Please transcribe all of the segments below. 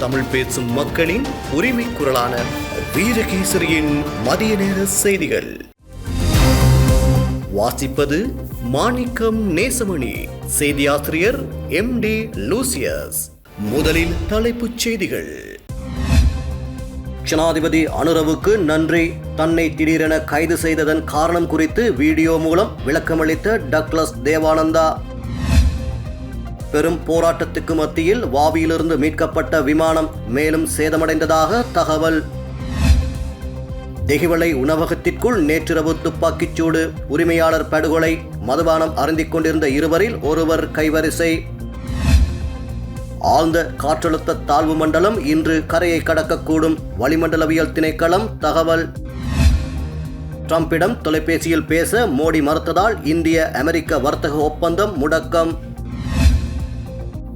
தமிழ் பேசும் மக்களின் உரிமை குரலான வீரகேசரியின் மதிய நேர செய்திகள். வாசிப்பது மாணிக்கம் நேசமணி செய்தியாசிரியர் எம் டி லூசியஸ். முதலில் தலைப்புச் செய்திகள். ஜனாதிபதி அனுரவுக்கு நன்றி. தன்னை திடீரென கைது செய்ததன் காரணம் குறித்து வீடியோ மூலம் விளக்கமளித்த டக்ளஸ் தேவானந்தா. பெரும் போராட்டத்துக்கு மத்தியில் வாவியிலிருந்து மீட்கப்பட்ட விமானம் மேலும் சேதமடைந்ததாக தகவல். தெகிவளை உணவகத்திற்குள் நேற்றிரவு துப்பாக்கிச் சூடு உரிமையாளர் படுகொலை மதுபானம் அருந்திக் கொண்டிருந்த இருவரில் ஒருவர் கைவரிசை. ஆழ்ந்த காற்றழுத்த தாழ்வு மண்டலம் இன்று கரையை கடக்கக்கூடும். வளிமண்டலவியல் திணைக்களம் தகவல். ட்ரம்பிடம் தொலைபேசியில் பேச மோடி மறுத்ததால் இந்திய அமெரிக்க வர்த்தக ஒப்பந்தம் முடக்கம்.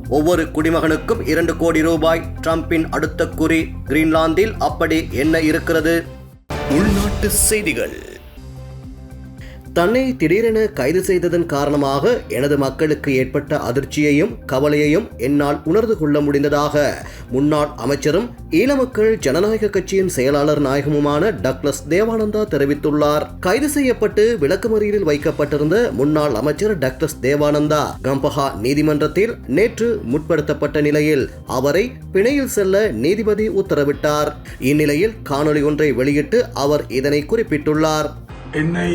ஒவ்வொரு குடிமகனுக்கும் இரண்டு கோடி ரூபாய். ட்ரம்பின் அடுத்த குறி கிரீன்லாந்தில் அப்படி என்ன இருக்கிறது? உள்நாட்டு செய்திகள். தன்னை திடீரென கைது செய்ததன் காரணமாக எனது மக்களுக்கு ஏற்பட்ட அதிர்ச்சியையும் கவலையையும் என்னால் உணர்ந்து கொள்ள முடிந்ததாக முன்னாள் அமைச்சரும் ஈழ மக்கள் ஜனநாயக கட்சியின் செயலாளர் நாயகமுமான டக்ளஸ் தேவானந்தா தெரிவித்துள்ளார். கைது செய்யப்பட்டு விளக்குமறியலில் வைக்கப்பட்டிருந்த முன்னாள் அமைச்சர் டக்ளஸ் தேவானந்தா கம்பஹா நீதிமன்றத்தில் நேற்று முற்படுத்தப்பட்ட நிலையில் அவரை பிணையில் செல்ல நீதிபதி உத்தரவிட்டார். இந்நிலையில் காணொலி ஒன்றை வெளியிட்டு அவர் இதனை குறிப்பிட்டுள்ளார். என்னை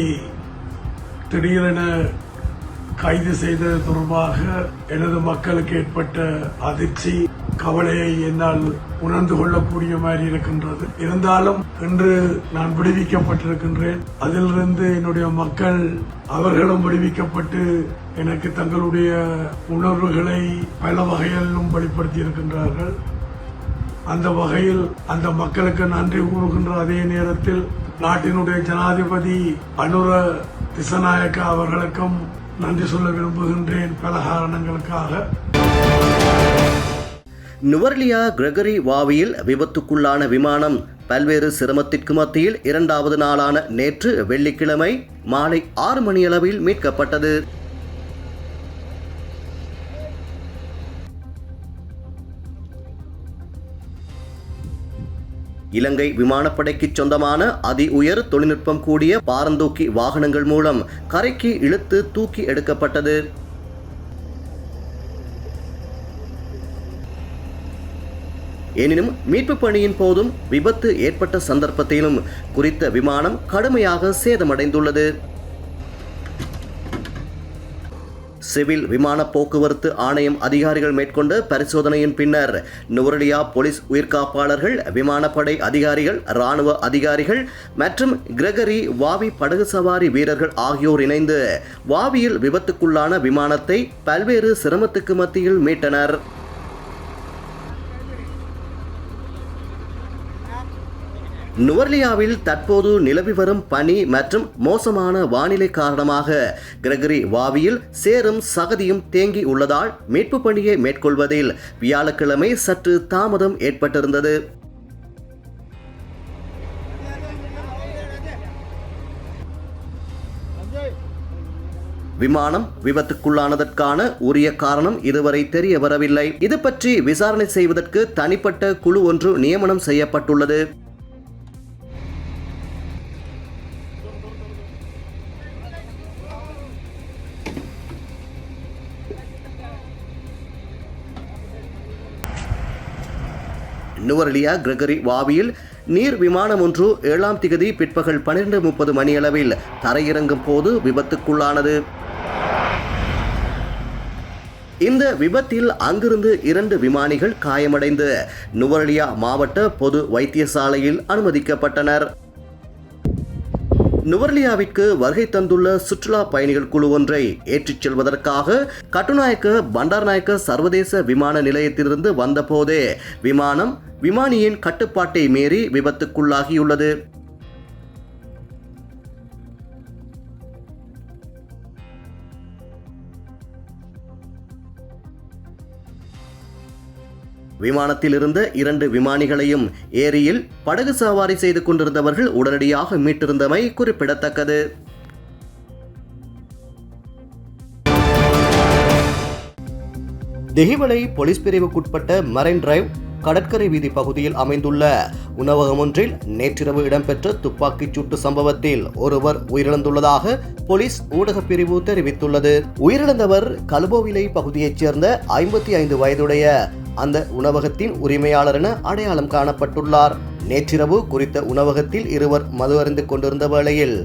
திடீரென கைது செய்தது தொடர்பாக எனது மக்களுக்கு ஏற்பட்ட அதிர்ச்சி கவலையை என்னால் உணர்ந்து கொள்ளக்கூடிய மாதிரி இருக்கின்றது. இருந்தாலும் இன்று நான் விடுவிக்கப்பட்டிருக்கின்றேன். அதிலிருந்து என்னுடைய மக்கள் அவர்களும் விடுவிக்கப்பட்டு எனக்கு தங்களுடைய உணர்வுகளை பல வகையிலும் வெளிப்படுத்தி இருக்கின்றார்கள். அந்த வகையில் அந்த மக்களுக்கு நன்றி கூறுகின்ற அதே நேரத்தில் நாட்டினுடைய ஜனாதிபதி அனுர திசநாயக்கா அவர்களுக்கும் நன்றி சொல்ல விரும்புகின்றேன் பல காரணங்களுக்காக. நுவர்லியா கிரகரி வாவியில் விபத்துக்குள்ளான விமானம் பல்வேறு சிரமத்திற்கு மத்தியில் இரண்டாவது நாளான நேற்று வெள்ளிக்கிழமை மாலை ஆறு மணியளவில் மீட்கப்பட்டது. இலங்கை விமானப்படைக்கு சொந்தமான அதி உயர் தொழில்நுட்பம் கூடிய பாரந்தூக்கி வாகனங்கள் மூலம் கரைக்கு இழுத்து தூக்கி எடுக்கப்பட்டது. எனினும் மீட்பு பணியின் போதும் விபத்து ஏற்பட்ட சந்தர்ப்பத்திலும் குறித்த விமானம் கடுமையாக சேதமடைந்துள்ளது. சிவில் விமான போக்குவரத்து ஆணையம் அதிகாரிகள் மேற்கொண்ட பரிசோதனையின் பின்னர் நுவரலியா போலீஸ் உயிர்காப்பாளர்கள் விமானப்படை அதிகாரிகள் ராணுவ அதிகாரிகள் மற்றும் கிரகரி வாவி படகு சவாரி வீரர்கள் ஆகியோர் இணைந்து வாவியில் விபத்துக்குள்ளான விமானத்தை பல்வேறு சிரமத்துக்கு மத்தியில் மீட்டனர். நுவர்லியாவில் தற்போது நிலவி வரும் பனி மற்றும் மோசமான வானிலை காரணமாக கிரகரி வாவியில் சேரும் சகதியும் தேங்கி உள்ளதால் மீட்பு பணியை மேற்கொள்வதில் வியாழக்கிழமை சற்று தாமதம் ஏற்பட்டிருந்தது. விமானம் விபத்துக்குள்ளானதற்கான உரிய காரணம் இதுவரை தெரிய வரவில்லை. இது பற்றி விசாரணை செய்வதற்கு தனிப்பட்ட குழு ஒன்று நியமனம் செய்யப்பட்டுள்ளது. நுவரலியா கிரகரி வாவியில் நீர் விமானம் ஒன்று ஏழாம் திகதி பிற்பகல் பன்னிரண்டு முப்பது மணியளவில் தரையிறங்கும் போது விபத்துக்குள்ளானது. இந்த விபத்தில் அங்கிருந்து இரண்டு விமானிகள் காயமடைந்து நுவரலியா மாவட்ட பொது வைத்தியசாலையில் அனுமதிக்கப்பட்டனர். நுவர்லியாவிற்கு வருகை தந்துள்ள சுற்றுலா பயணிகள் குழு ஒன்றை ஏற்றிச் செல்வதற்காக கட்டுநாயக்க பண்டார்நாயக்க சர்வதேச விமான நிலையத்திலிருந்து வந்தபோதே விமானம் விமானியின் கட்டுப்பாட்டை மீறி விபத்துக்குள்ளாகியுள்ளது. விமானத்தில் இருந்த இரண்டு விமானிகளையும் ஏரியில் படகு சவாரி செய்து கொண்டிருந்தவர்கள் உடனடியாக மீட்டிருந்தமை குறிப்பிடத்தக்கது. திகிவலை போலீஸ் பிரிவுக்குட்பட்ட மரைன் டிரைவ் கடற்கரை வீதி பகுதியில் அமைந்துள்ள உணவகம் ஒன்றில் நேற்றிரவு இடம்பெற்ற துப்பாக்கிச் சூட்டு சம்பவத்தில் ஒருவர் உயிரிழந்துள்ளதாக போலீஸ் ஊடகப் பிரிவு தெரிவித்துள்ளது. உயிரிழந்தவர் கலுபோவிலை பகுதியைச் சேர்ந்த ஐம்பத்தி ஐந்து வயதுடைய அந்த உணவகத்தின் உரிமையாளர் என அடையாளம் காணப்பட்டுள்ளார். நேற்றிரவு குறித்த உணவகத்தில் இருவர் மது அருந்து கொண்டிருந்த வேளையில்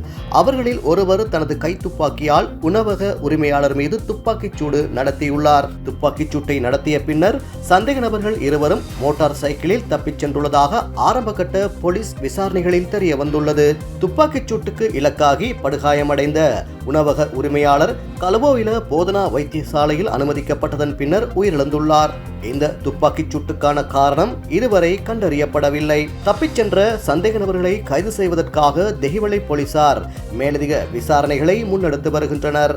அவர்களில் ஒருவர் தனது கைத்துப்பாக்கியால் உணவக உரிமையாளர் மீது துப்பாக்கிச் சூடு நடத்தியுள்ளார். துப்பாக்கிச் சூட்டை நடத்திய பின்னர் சந்தேக நபர்கள் இருவரும் மோட்டார் சைக்கிளில் தப்பிச் சென்றுள்ளதாக ஆரம்பகட்ட போலீஸ் விசாரணைகளில் தெரிய வந்துள்ளது. துப்பாக்கிச் சூட்டுக்கு இலக்காகி படுகாயமடைந்த உணவக உரிமையாளர் கலவோவில போதனா வைத்தியசாலையில் அனுமதிக்கப்பட்டதன் பின்னர் உயிரிழந்துள்ளார். இந்த துப்பாக்கிச் சூட்டுக்கான காரணம் இதுவரை கண்டறியப்படவில்லை. தப்பிச் சென்ற சந்தேக நபர்களை கைது செய்வதற்காக தெஹிவளை போலீசார் மேலதிக விசாரணைகளை முன்னெடுத்து வருகின்றனர்.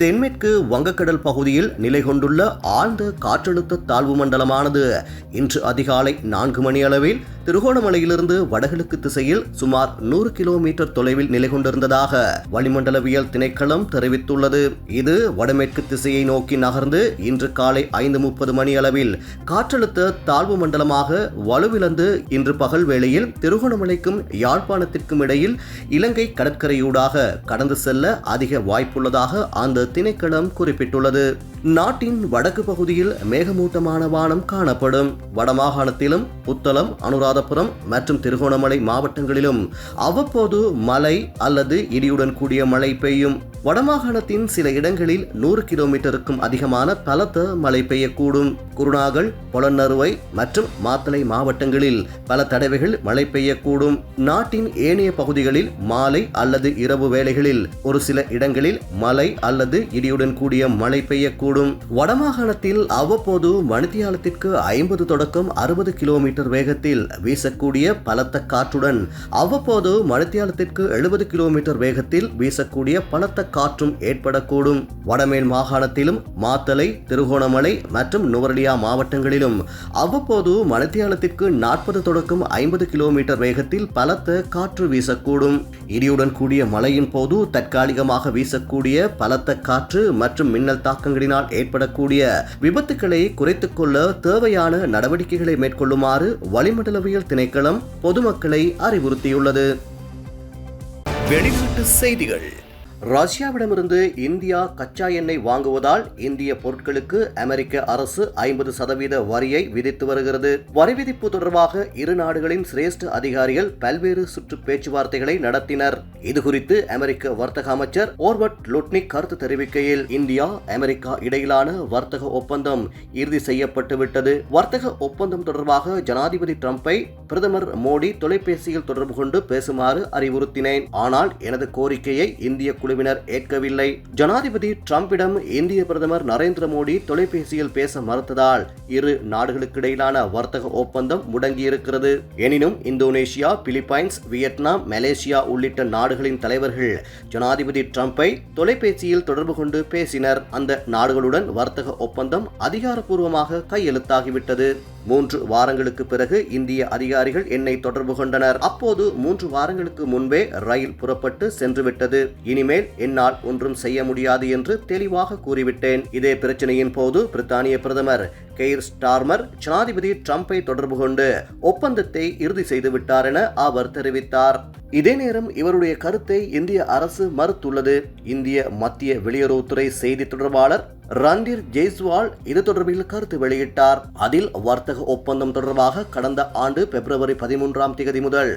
தென்மேற்கு வங்கக்கடல் பகுதியில் நிலை கொண்டுள்ள ஆழ்ந்த காற்றழுத்த தாழ்வு மண்டலமானது இன்று அதிகாலை நான்கு மணி அளவில் திருகோணமலையிலிருந்து வடகிழக்கு திசையில் சுமார் நூறு கிலோமீட்டர் தொலைவில் நிலை கொண்டிருந்ததாக வளிமண்டலவியல் திணைக்களம் தெரிவித்துள்ளது. இது வடமேற்கு திசையை நோக்கி நகர்ந்து இன்று காலை ஐந்து முப்பது மணி அளவில் காற்றழுத்த தாழ்வு மண்டலமாக வலுவிழந்து இன்று பகல் வேளையில் திருகோணமலைக்கும் யாழ்ப்பாணத்திற்கும் இடையில் இலங்கை கடற்கரையூடாக கடந்து செல்ல அதிக வாய்ப்புள்ளதாக அந்த திணைக்களம் குறிப்பிட்டுள்ளது. நாட்டின் வடக்கு பகுதியில் மேகமூட்டமான வானம் காணப்படும். வடமாகாணத்திலும் புத்தளம் ராமநாதபுரம் மற்றும் திருகோணமலை மாவட்டங்களிலும் அவ்வப்போது மழை அல்லது இடியுடன் கூடிய மழை பெய்யும். வடமாகாணத்தின் சில இடங்களில் நூறு கிலோமீட்டருக்கும் அதிகமான பலத்த மழை பெய்யக்கூடும். குருநாகல் பொலன்னறுவை மற்றும் மாத்தளை மாவட்டங்களில் பல தடவைகள் மழை பெய்யக்கூடும். நாட்டின் ஏனைய பகுதிகளில் மாலை அல்லது இரவு வேளைகளில் ஒரு சில இடங்களில் மழை அல்லது இடியுடன் கூடிய மழை பெய்யக்கூடும். வடமாகாணத்தில் அவ்வப்போது மணித்தியாலத்திற்கு ஐம்பது தொடக்கம் அறுபது கிலோமீட்டர் வேகத்தில் வீசக்கூடிய பலத்த காற்றுடன் அவ்வப்போது மணித்தியாலத்திற்கு எழுபது கிலோமீட்டர் வேகத்தில் வீசக்கூடிய பலத்த காற்றும் ஏற்படக்கூடும். வடமேல் மாகாணத்திலும் மாத்தலை திருகோணமலை மற்றும் நுவரலியா மாவட்டங்களிலும் அவ்வப்போது மணித்தியாலத்திற்கு நாற்பது தொடக்கம் ஐம்பது கிலோமீட்டர் வேகத்தில் பலத்த காற்று வீசக்கூடும். இடியுடன் கூடிய மழையின் போது தற்காலிகமாக வீசக்கூடிய பலத்த காற்று மற்றும் மின்னல் தாக்கங்களினால் ஏற்படக்கூடிய விபத்துக்களை குறைத்துக் கொள்ள தேவையான நடவடிக்கைகளை மேற்கொள்ளுமாறு வளிமண்டலவியல் திணைக்களம் பொதுமக்களை அறிவுறுத்தியுள்ளது. வெளிநாட்டு செய்திகள். ரஷ்யாவிடமிருந்து இந்தியா கச்சா எண்ணெய் வாங்குவதால் இந்திய பொருட்களுக்கு அமெரிக்க அரசு ஐம்பது சதவீத வரியை விதித்து வருகிறது. வரி விதிப்பு தொடர்பாக இரு நாடுகளின் சிரேஷ்ட அதிகாரிகள் பல்வேறு சுற்று பேச்சுவார்த்தைகளை நடத்தினர். இதுகுறித்து அமெரிக்க வர்த்தக அமைச்சர் ஓர்வர்ட் லுட்னிக் கருத்து தெரிவிக்கையில் இந்தியா அமெரிக்கா இடையிலான வர்த்தக ஒப்பந்தம் இறுதி செய்யப்பட்டு விட்டது. வர்த்தக ஒப்பந்தம் தொடர்பாக ஜனாதிபதி டிரம்பை பிரதமர் மோடி தொலைபேசியில் தொடர்பு கொண்டு பேசுமாறு அறிவுறுத்தினேன். ஆனால் எனது கோரிக்கையை இந்திய குழு குழுவினர் ஏற்கவில்லை. ஜனாதிபதி டிரம்பிடம் இந்திய பிரதமர் நரேந்திர மோடி தொலைபேசியில் பேச மறுத்ததால் இரு நாடுகளுக்கிடையிலான வர்த்தக ஒப்பந்தம் முடங்கியிருக்கிறது. எனினும் இந்தோனேஷியா பிலிப்பைன்ஸ் வியட்நாம் மலேசியா உள்ளிட்ட நாடுகளின் தலைவர்கள் ஜனாதிபதி டிரம்பை தொலைபேசியில் தொடர்பு கொண்டு பேசினர். அந்த நாடுகளுடன் வர்த்தக ஒப்பந்தம் அதிகாரப்பூர்வமாக கையெழுத்தாகிவிட்டது. மூன்று வாரங்களுக்கு பிறகு இந்திய அதிகாரிகள் என்னை தொடர்பு கொண்டனர். அப்போது மூன்று வாரங்களுக்கு முன்பே ரயில் புறப்பட்டு சென்றுவிட்டது. இனிமேல் என்னால் ஒன்றும் செய்ய முடியாது என்று தெளிவாக கூறிவிட்டேன். இதே பிரச்சனையின் போது பிரித்தானிய பிரதமர் கெய்ர் ஸ்டார்மர் ஜனாதிபதி டிரம்பை தொடர்பு கொண்டு ஒப்பந்தத்தை இறுதி செய்துவிட்டார் என அவர் தெரிவித்தார். இதே நேரம் இவருடைய கருத்தை இந்திய அரசு மறுத்துள்ளது. இந்திய மத்திய வெளியுறவுத்துறை செய்தி தொடர்பாளர் ரந்தீர் ஜெய்ஸ்வால் இது தொடர்பில் கருத்து வெளியிட்டார். அதில் வர்த்தக ஒப்பந்தம் தொடர்பாக கடந்த ஆண்டு பிப்ரவரி பதிமூன்றாம் தேதி முதல்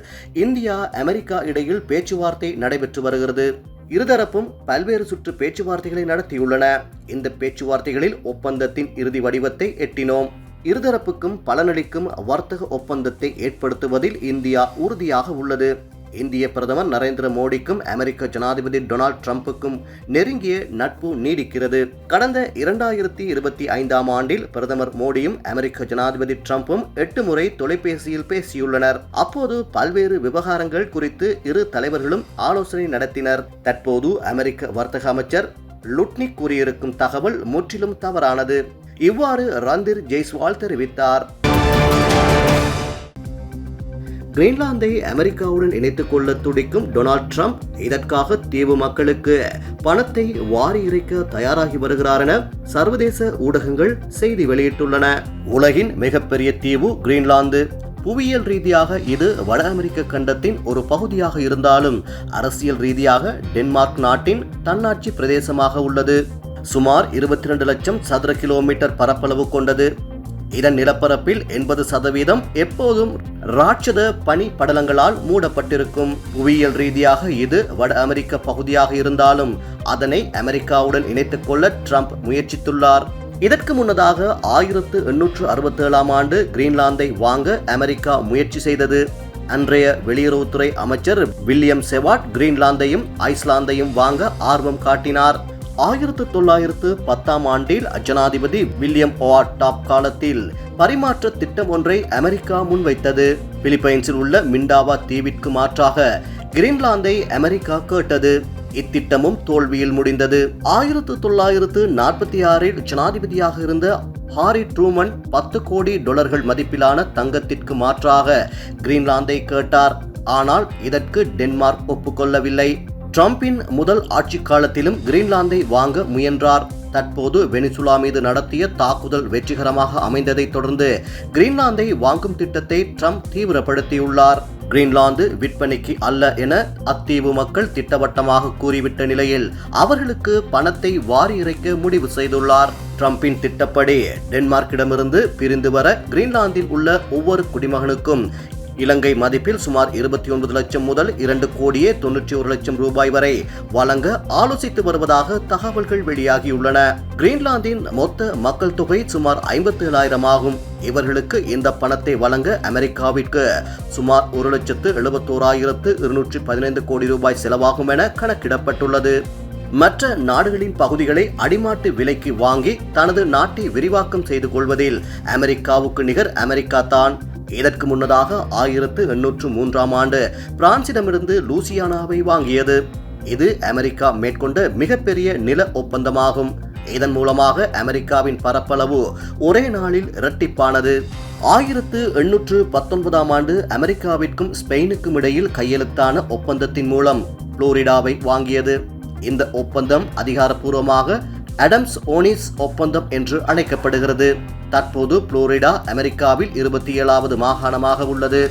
இந்தியா அமெரிக்கா இடையில் பேச்சுவார்த்தை நடைபெற்று வருகிறது. இருதரப்பும் பல்வேறு சுற்று பேச்சுவார்த்தைகளை நடத்தியுள்ளன. இந்த பேச்சுவார்த்தைகளில் ஒப்பந்தத்தின் இறுதி வடிவத்தை எட்டினோம். இருதரப்புக்கும் பலனளிக்கும் வர்த்தக ஒப்பந்தத்தை ஏற்படுத்துவதில் இந்தியா உறுதியாக உள்ளது. இந்திய பிரதமர் நரேந்திர மோடிக்கும் அமெரிக்க ஜனாதிபதி டொனால்ட் ட்ரம்புக்கும் நெருங்கிய நட்பு நீடிக்கிறது. கடந்த இரண்டாயிரத்தி இருபத்தி ஐந்தாம் ஆண்டில் பிரதமர் மோடியும் அமெரிக்க ஜனாதிபதி ட்ரம்ப்பும் எட்டு முறை தொலைபேசியில் பேசியுள்ளனர். அப்போது பல்வேறு விவகாரங்கள் குறித்து இரு தலைவர்களும் ஆலோசனை நடத்தினர். தற்போது அமெரிக்க வர்த்தக அமைச்சர் லுட்னிக் கூறியிருக்கும் தகவல் முற்றிலும் தவறானது. இவ்வாறு ரந்தீர் ஜெய்ஸ்வால் தெரிவித்தார். கிரீன்லாந்தை அமெரிக்காவுடன் இணைத்துக் கொள்ள துடிக்கும் டொனால்ட் ட்ரம்ப் இதற்காக தீவு மக்களுக்கு பணத்தை வாரி இறைக்க தயாராகி வருகிறார் என சர்வதேச ஊடகங்கள் செய்தி வெளியிட்டுள்ளன. உலகின் மிகப்பெரிய தீவு கிரீன்லாந்து. புவியியல் ரீதியாக இது வட அமெரிக்க கண்டத்தின் ஒரு பகுதியாக இருந்தாலும் அரசியல் ரீதியாக டென்மார்க் நாட்டின் தன்னாட்சி பிரதேசமாக உள்ளது. சுமார் இருபத்தி ரெண்டு லட்சம் சதுர கிலோமீட்டர் பரப்பளவு கொண்டது. இதன் நிலப்பரப்பில் எண்பது சதவீதம் எப்போதும் ராட்சத பனி படலங்களால் மூடப்பட்டிருக்கும். புவியியல் ரீதியாக இது வட அமெரிக்க பகுதியாக இருந்தாலும் அதனை அமெரிக்காவுடன் இணைத்துக் கொள்ள ட்ரம்ப் முயற்சித்துள்ளார். இதற்கு முன்னதாக ஆயிரத்து எண்ணூற்று அறுபத்தேழாம் ஆண்டு கிரீன்லாந்தை வாங்க அமெரிக்கா முயற்சி செய்தது. அன்றைய வெளியுறவுத்துறை அமைச்சர் வில்லியம் செவாட் கிரீன்லாந்தையும் ஐஸ்லாந்தையும் வாங்க ஆர்வம் காட்டினார். ஆயிரத்து தொள்ளாயிரத்து பத்தாம் ஆண்டில் ஜனாதிபதி வில்லியம் ஓவாட் டாப் காலத்தில் பரிமாற்ற திட்டம் ஒன்றை அமெரிக்கா முன்வைத்தது. பிலிப்பைன்ஸில் உள்ள மிண்டாவா தீவிற்கு மாற்றாக கிரீன்லாந்தை அமெரிக்கா கேட்டது. இத்திட்டமும் தோல்வியில் முடிந்தது. ஆயிரத்து தொள்ளாயிரத்து நாற்பத்தி ஆறில் ஜனாதிபதியாக இருந்த ஹாரி ட்ரூமன் பத்து கோடி டொலர்கள் மதிப்பிலான தங்கத்திற்கு மாற்றாக கிரீன்லாந்தை கேட்டார். ஆனால் இதற்கு டென்மார்க் ஒப்புக்கொள்ளவில்லை. ட்ரம்பின் முதல் ஆட்சி காலத்திலும் கிரீன்லாந்தை வாங்க முயன்றார். தற்போது வெனிசுலா மீது நடத்திய தாக்குதல் வெற்றிகரமாக அமைந்ததைத் தொடர்ந்து கிரீன்லாந்தை வாங்கும் திட்டத்தை ட்ரம்ப் தீவிரப்படுத்தியுள்ளார். கிரீன்லாந்து விற்பனைக்கு அல்ல என அத்தீவு மக்கள் திட்டவட்டமாக கூறிவிட்ட நிலையில் அவர்களுக்கு பணத்தை வாரி இறைக்க முடிவு செய்துள்ளார். ட்ரம்பின் திட்டப்படி டென்மார்க்கிடமிருந்து பிரிந்து வர கிரீன்லாந்தில் உள்ள ஒவ்வொரு குடிமகனுக்கும் இலங்கை மதிப்பில் சுமார் இருபத்தி ஒன்பது லட்சம் முதல் இரண்டு கோடியே தொன்னூற்றி ஒரு லட்சம் ரூபாய் வரை வழங்க ஆலோசித்து வருவதாக தகவல்கள் வெளியாகியுள்ளன. கிரீன்லாந்தின் மொத்த மக்கள் தொகை சுமார் ஐம்பத்தி ஏழாயிரம் ஆகும். இவர்களுக்கு இந்த பணத்தை வழங்க அமெரிக்காவிற்கு சுமார் ஒரு லட்சத்து எழுபத்தோராயிரத்து இருநூற்றி பதினைந்து கோடி ரூபாய் செலவாகும் என கணக்கிடப்பட்டுள்ளது. மற்ற நாடுகளின் பகுதிகளை அடிமாட்டு விலைக்கு வாங்கி தனது நாட்டை விரிவாக்கம் செய்து கொள்வதில் அமெரிக்காவுக்கு நிகர் அமெரிக்கா தான் இதற்கு முன்னதாக ஆயிரத்து எண்ணூற்று மூன்றாம் ஆண்டு பிரான்சிடமிருந்து லூசியானாவை வாங்கியது. இது அமெரிக்கா மேற்கொண்ட மிகப்பெரிய நில ஒப்பந்தமாகும். இதன் மூலமாக அமெரிக்காவின் பரப்பளவு ஒரே நாளில் இரட்டிப்பானது. ஆயிரத்து எண்ணூற்று பத்தொன்பதாம் ஆண்டு அமெரிக்காவிற்கும் ஸ்பெயினுக்கும் இடையில் கையெழுத்தான ஒப்பந்தத்தின் மூலம் புளோரிடாவை வாங்கியது. இந்த ஒப்பந்தம் அதிகாரப்பூர்வமாக அடம்ஸ் ஓனிஸ் ஒப்பந்தம் என்று அழைக்கப்படுகிறது. தற்போது புளோரிடா அமெரிக்காவில் இருபத்தி ஏழாவது மாகாணமாக உள்ளது.